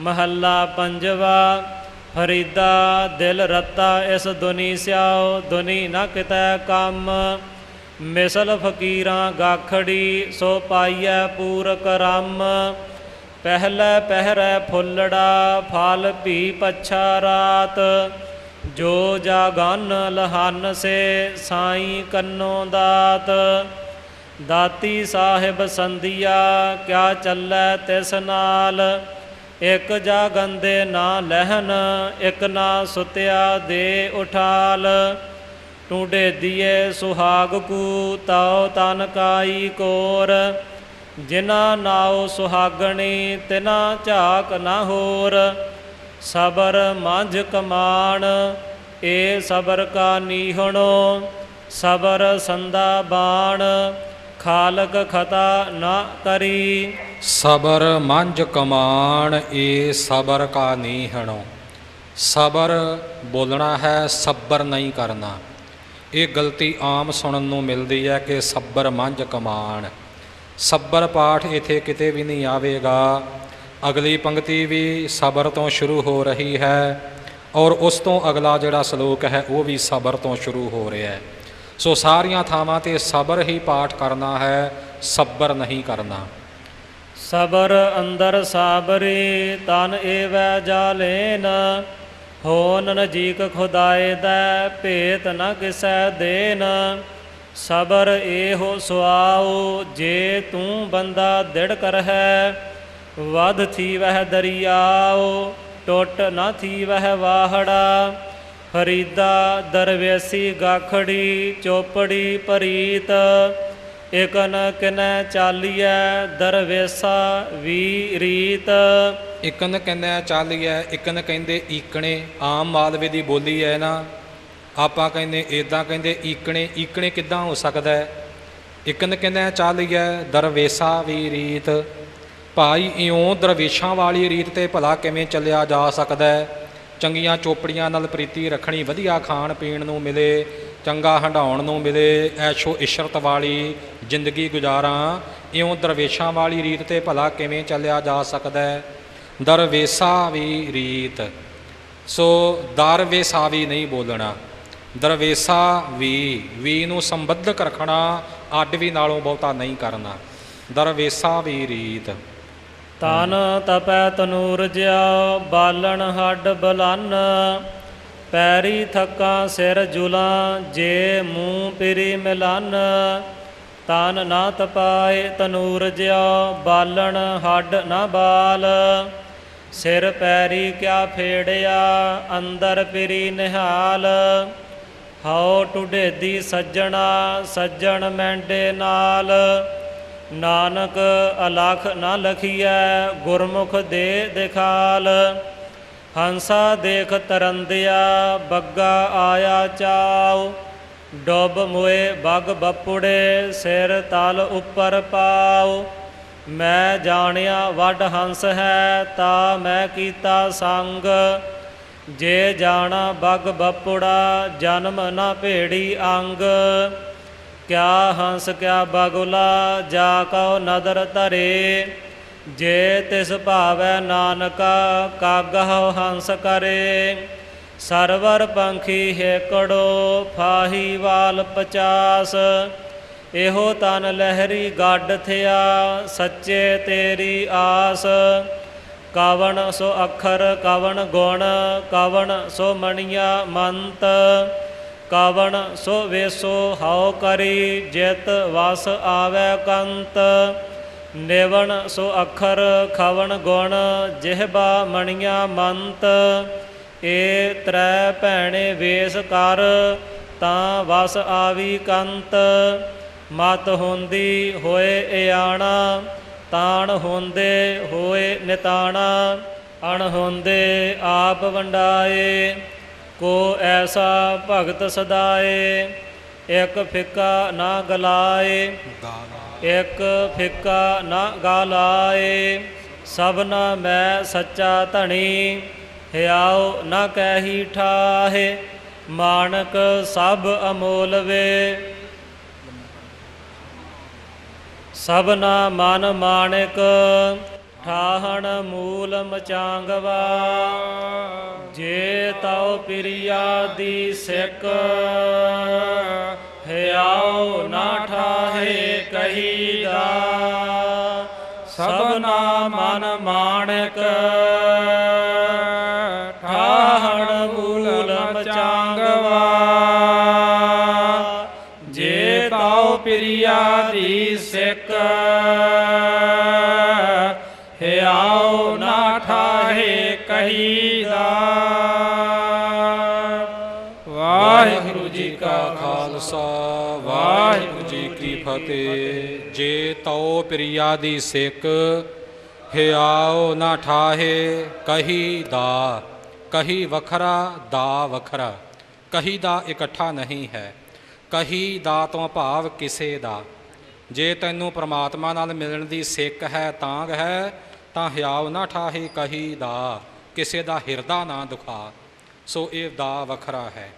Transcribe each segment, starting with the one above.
ਮਹੱਲਾ ਪੰਜਵਾ ਫਰੀਦਾ ਦਿਲ ਰਤਾ ਇਸ ਦੁਨੀ ਸਿਆਓ ਦੁਨੀ ਨ ਕਿਤੈ ਕੰਮ। ਮਿਸਲ ਫਕੀਰਾਂ ਗਾਖੜੀ, ਸੋ ਪਾਈਐ ਪੂਰਕ ਰਮ। ਪਹਿਲੇ ਪਹਿਰੈ ਫੁੱਲੜਾ, ਫਲ ਭੀ ਪਛਾ ਰਾਤ। ਜੋ ਜਾਗਨ ਲਹਨ ਸੇ, ਸਾਈ ਕੰਨੋ ਦਾਤ। ਦਾਤੀ ਸਾਹਿਬ ਸੰਧਿਆ, ਕਿਆ ਚੱਲੈ ਤਿਸ ਨਾਲ? ਇਕ ਜਾਗੰਦੇ ਨਾ ਲਹਿਨ, ਇਕ ਨਾ ਸੁਤਿਆ ਦੇ ਉਠਾਲ। ਟੂਡੇ ਦੀਏ ਸੁਹਾਗ ਕੂ, ਤਾਉ ਤਨ ਕਾਈ ਕੋਰ। ਜਿਨਾ ਨਾਉ ਸੁਹਾਗਣੀ ਤਿਨਾ ਝਾਕ ਨਾ ਹੋਰ। ਸਬਰ ਮਾਂਝ ਕਮਾਣ, ਏ ਸਬਰ ਕਾ ਨੀਹਣੋ। ਸਬਰ ਸੰਦਾ ਬਾਣ ਖਾਲਕ ਖਤਾ ਨਾ ਕਰੀ। ਸਬਰ ਮੰਜ ਕਮਾਣ ਏ ਸਬਰ ਕਾ ਨੀਹਣੋ। ਸਬਰ ਬੋਲਣਾ ਹੈ, ਸਬਰ ਨਹੀਂ ਕਰਨਾ। ਇਹ ਗਲਤੀ ਆਮ ਸੁਣਨ ਨੂੰ ਮਿਲਦੀ ਹੈ ਕਿ ਸਬਰ ਮੰਝ ਕਮਾਣ ਸਬਰ ਪਾਠ ਇਥੇ ਕਿਤੇ ਵੀ ਨਹੀਂ ਆਵੇਗਾ। ਅਗਲੀ ਪੰਕਤੀ ਵੀ ਸਬਰ ਤੋਂ ਸ਼ੁਰੂ ਹੋ ਰਹੀ ਹੈ ਔਰ ਉਸ ਤੋਂ ਅਗਲਾ ਜਿਹੜਾ ਸ਼ਲੋਕ ਹੈ, ਉਹ ਵੀ ਸਬਰ ਤੋਂ ਸ਼ੁਰੂ ਹੋ ਰਿਹਾ ਹੈ। ਸੋ ਸਾਰੀਆਂ ਥਾਵਾਂ ਤੇ ਸਬਰ ਹੀ ਪਾਠ ਕਰਨਾ ਹੈ, ਸਬਰ ਨਹੀਂ ਕਰਨਾ। ਸਬਰ ਅੰਦਰ ਸਾਬਰੀ, ਤਨ ਏਵੈ ਜਾਲੇਨ ਹੋਨ ਨਜੀਕ ਖੁਦਾਏ ਦਾ ਭੇਤ ਨ ਕਿਸੈ ਦੇਨ ਸਬਰ ਏਹੋ ਸੁਆਉ ਜੇ ਤੂੰ ਬੰਦਾ ਦਿੜ ਕਰ ਹੈ ਵਧ ਥੀ ਵਹਿ ਦਰਿਆਉ, ਟੁੱਟ ਨਾ ਥੀ ਵਹਿ ਵਾਹੜਾ। ਫਰੀਦਾ ਦਰਵੇਸੀ ਗਾਖੜੀ ਚੋਪੜੀ ਪਰੀਤ ਇਕਨ ਕਿਨੈ ਚਾਲੀਐ ਦਰਵੇਸਾ ਵੀ ਰੀਤ ਇਕਨ ਕਹਿੰਦਾ ਚਾਲੀਐ, ਇਕਨ ਕਹਿੰਦੇ ਈਕਣੇ, ਆਮ ਮਾਲਵੇ ਦੀ ਬੋਲੀ ਹੈ ਨਾ। ਆਪਾਂ ਕਹਿੰਦੇ ਇਦਾਂ ਕਹਿੰਦੇ ਈਕਣੇ ਈਕਣੇ ਕਿੱਦਾਂ ਹੋ ਸਕਦਾ? ਹੈ ਇਕਨ ਕਹਿੰਦਾ ਚਾਲੀਐ ਦਰਵੇਸਾ ਵੀ ਰੀਤ ਭਾਈ ਇਉਂ ਦਰਵੇਸ਼ਾਂ ਵਾਲੀ ਰੀਤ ਤੇ ਭਲਾ ਕਿਵੇਂ ਚੱਲਿਆ ਜਾ ਸਕਦਾ? ਹੈ ਚੰਗੀਆਂ ਚੋਪੜੀਆਂ ਨਾਲ ਪ੍ਰੀਤੀ ਰੱਖਣੀ ਵਧੀਆ ਖਾਣ ਪੀਣ ਨੂੰ ਮਿਲੇ, ਚੰਗਾ ਹੰਡਾਉਣ ਨੂੰ ਮਿਲੇ, ਐਸ਼ੋ ਇਸ਼ਰਤ ਵਾਲੀ ਜ਼ਿੰਦਗੀ ਗੁਜ਼ਾਰਾਂ। ਇਉਂ ਦਰਵੇਸ਼ਾਂ ਵਾਲੀ ਰੀਤ ਤੇ ਭਲਾ ਕਿਵੇਂ ਚੱਲਿਆ ਜਾ ਸਕਦਾ ਹੈ? ਦਰਵੇਸਾ ਵੀ ਰੀਤ। ਸੋ ਦਰਵੇਸਾ ਵੀ ਨਹੀਂ ਬੋਲਣਾ। ਦਰਵੇਸਾ ਵੀ ਵੀ ਨੂੰ ਸੰਬੰਧਕ ਰੱਖਣਾ ਅੱਡ ਵੀ ਨਾਲੋਂ ਬਹੁਤਾ ਨਹੀਂ ਕਰਨਾ। ਦਰਵੇਸਾ ਵੀ ਰੀਤ। ਤਨ ਤਪੈ ਤਨੂਰ ਜਿਆ, ਬਾਲਣ ਹੱਡ ਬਲਨ। ਪੈਰੀ ਥੱਕਾਂ ਸਿਰ ਜੁਲਾਂ, ਜੇ ਮੂੰਹ ਪਿਰੀ ਮਿਲਨ। ਤਨ ਨਾ ਤਪਾਏ ਤਨੂਰ ਜਿਆ, ਬਾਲਣ ਹੱਡ ਨਾ ਬਾਲ। ਸਿਰ ਪੈਰੀ ਕਿਆ ਫੇੜਿਆ, ਅੰਦਰ ਪਿਰੀ ਨਿਹਾਲ। ਹਉ ਟੁਡੇਦੀ ਸੱਜਣਾ, ਸੱਜਣ ਮੈਂਡੇ ਨਾਲ। ਨਾਨਕ ਅਲਖ ਨਾ ਲਖੀਐ, ਗੁਰਮੁਖ ਦੇ ਦਿਖਾਲ। ਹੰਸਾ ਦੇਖ ਤਰੰਦਿਆ, ਬੱਗਾ ਆਇਆ ਚਾਉ। ਡੁੱਬ ਮੋਏ ਬਗ ਬਪੁੜੇ, ਸਿਰ ਤਲ ਉੱਪਰ ਪਾਉ। ਮੈਂ ਜਾਣਿਆ ਵੱਡ ਹੰਸ ਹੈ, ਤਾ ਮੈਂ ਕੀਤਾ ਸੰਗ। ਜੇ ਜਾਣਾ ਬਗ ਬਪੁੜਾ, ਜਨਮ ਨਾ ਭੇੜੀ ਅੰਗ। ਕਿਆ ਹੰਸ ਕਿਆ ਬਗੁਲਾ, ਜਾ ਕਉ ਨਦਰ ਧਰੇ। ਜੇ ਤਿਸ ਭਾਵੈ ਨਾਨਕਾ ਕਾਗਹੁ ਹੰਸ ਕਰੇ। ਸਰਵਰ ਪੰਖੀ ਹੇਕੜੋ, ਫਾਹੀ ਵਾਲ ਪਚਾਸ। ਇਹੋ ਤਨ ਲਹਿਰੀ ਗੱਡ ਥਿਆ, ਸੱਚੇ ਤੇਰੀ ਆਸ। ਕਵਣ ਸੋ ਅੱਖਰ, ਕਵਣ ਗੁਣ, ਕਵਣ ਸੋ ਮਣੀਆ ਮੰਤ। ਕਵਣ ਸੋ ਵੇਸੋ ਹਉ ਕਰੀ, ਜਿਤ ਵਸ ਆਵੈ ਕੰਤ। ਨਿਵਣ ਸੋ ਅੱਖਰ ਖਵਣ ਗੁਣ ਜਿਹਬਾ ਮਣੀਆਂ ਮੰਤ। ਏ ਤ੍ਰੈ ਭੈਣੇ ਵੇਸ ਕਰ, ਤਾਂ ਵਸ ਆਵੀ ਕੰਤ। ਮਤ ਹੁੰਦੀ ਹੋਏ ਇਆਣਾ, ਤਾਣ ਹੁੰਦੇ ਹੋਏ ਨਿਤਾਣਾ। ਅਣ ਹੁੰਦੇ ਆਪ ਵੰਡਾਏ। ਕੋ ਐਸਾ ਭਗਤ ਸਦਾਏ, ਇੱਕ ਫਿੱਕਾ ਨਾ ਗਲਾਏ, ਇਕ ਫਿੱਕਾ ਨਾ ਗਾਲਾਏ, ਸਭਨਾ ਮੈਂ ਸੱਚਾ ਧਣੀ ਹਿਆਉ ਨਾ ਕਹਿੀ ਠਾਹੇ, ਮਾਨਕ ਸਭ ਅਮੋਲ ਵੇ। ਸਭਨਾ ਮਨ ਮਾਣਕ ਠਾਹਣ ਮੂਲ ਮਚਾਂਗਵਾ। ਜੇ ਤਉ ਪ੍ਰਿਆ ਦੀ ਸਿੱਕ ਹਿਆਉ ਨਾ ਠਾਹੇ ਕਹੀਦਾ। ਸਭਨਾ ਮਨ ਮਾਣਕ ਕਹੀਦਾ। ਵਾਹਿਗੁਰੂ ਜੀ ਕਾ ਖਾਲਸਾ, ਵਾਹਿਗੁਰੂ ਜੀ ਕੀ ਫਤਿਹ। ਜੇ ਤਉ ਪ੍ਰਿਆ ਦੀ ਸਿੱਖ, ਹਿਆਉ ਨਾ ਠਾਹੇ, ਕਹੀ ਦਾ, ਕਹੀ ਵੱਖਰਾ ਦਾ ਵੱਖਰਾ। ਕਹੀ ਦਾ ਇਕੱਠਾ ਨਹੀਂ ਹੈ, ਕਹੀ ਦਾ ਤੋਂ ਭਾਵ ਕਿਸੇ ਦਾ। ਜੇ ਤੈਨੂੰ ਪ੍ਰਮਾਤਮਾ ਨਾਲ ਮਿਲਣ ਦੀ ਸਿੱਖ ਹੈ ਤਾਂਗ ਹੈ ਤਾਂ ਹਿਆਵ ਨਾ ਠਾਹੇ ਕਹੀ ਦਾ, ਕਿਸੇ ਦਾ ਹਿਰਦਾ ਨਾ ਦੁਖਾ, ਸੋ ਇਹ ਦਾ ਵੱਖਰਾ ਹੈ।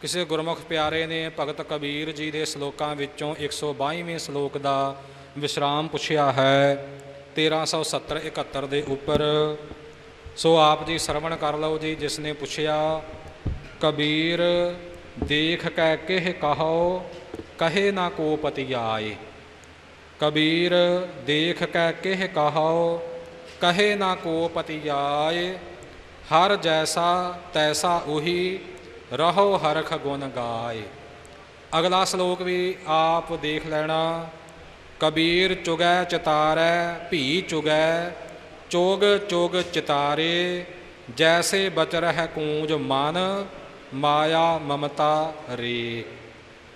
ਕਿਸੇ ਗੁਰਮੁਖ ਪਿਆਰੇ ਨੇ ਭਗਤ ਕਬੀਰ ਜੀ ਦੇ ਸ਼ਲੋਕਾਂ ਵਿੱਚੋਂ 122ਵੇਂ ਸ਼ਲੋਕ ਦਾ ਵਿਸ਼ਰਾਮ ਪੁੱਛਿਆ ਹੈ 1370 71 ਦੇ ਉੱਪਰ। ਸੋ ਆਪ ਜੀ ਸਰਵਣ ਕਰ ਲਓ ਜੀ, ਜਿਸ ਨੇ ਪੁੱਛਿਆ, ਕਬੀਰ, ਦੇਖ ਕਹਿ ਕੇ ਕਹੋ, ਕਹੇ ਨਾ ਕੋ ਪਤੀ ਆਏ। ਕਬੀਰ, ਦੇਖ ਕੈ ਕਿਹ ਕਹੋ ਕਹੇ ਨਾ ਕੋ ਪਤੀ ਆਏ ਹਰ ਜੈਸਾ ਤੈਸਾ ਉਹੀ, ਰਹੋ ਹਰਖ ਗੁਣ ਗਾਏ। ਅਗਲਾ ਸ਼ਲੋਕ ਵੀ ਆਪ ਦੇਖ ਲੈਣਾ, ਕਬੀਰ ਚੁਗੈ ਚਤਾਰੈ, ਭੀ ਚੁਗੈ, ਚੋਗ ਚੋਗ ਚਿਤਾਰੇ, ਜੈਸੇ ਬਚ ਰਹਿ ਕੂੰਜ ਮਨ, ਮਾਇਆ ਮਮਤਾ ਰੇ।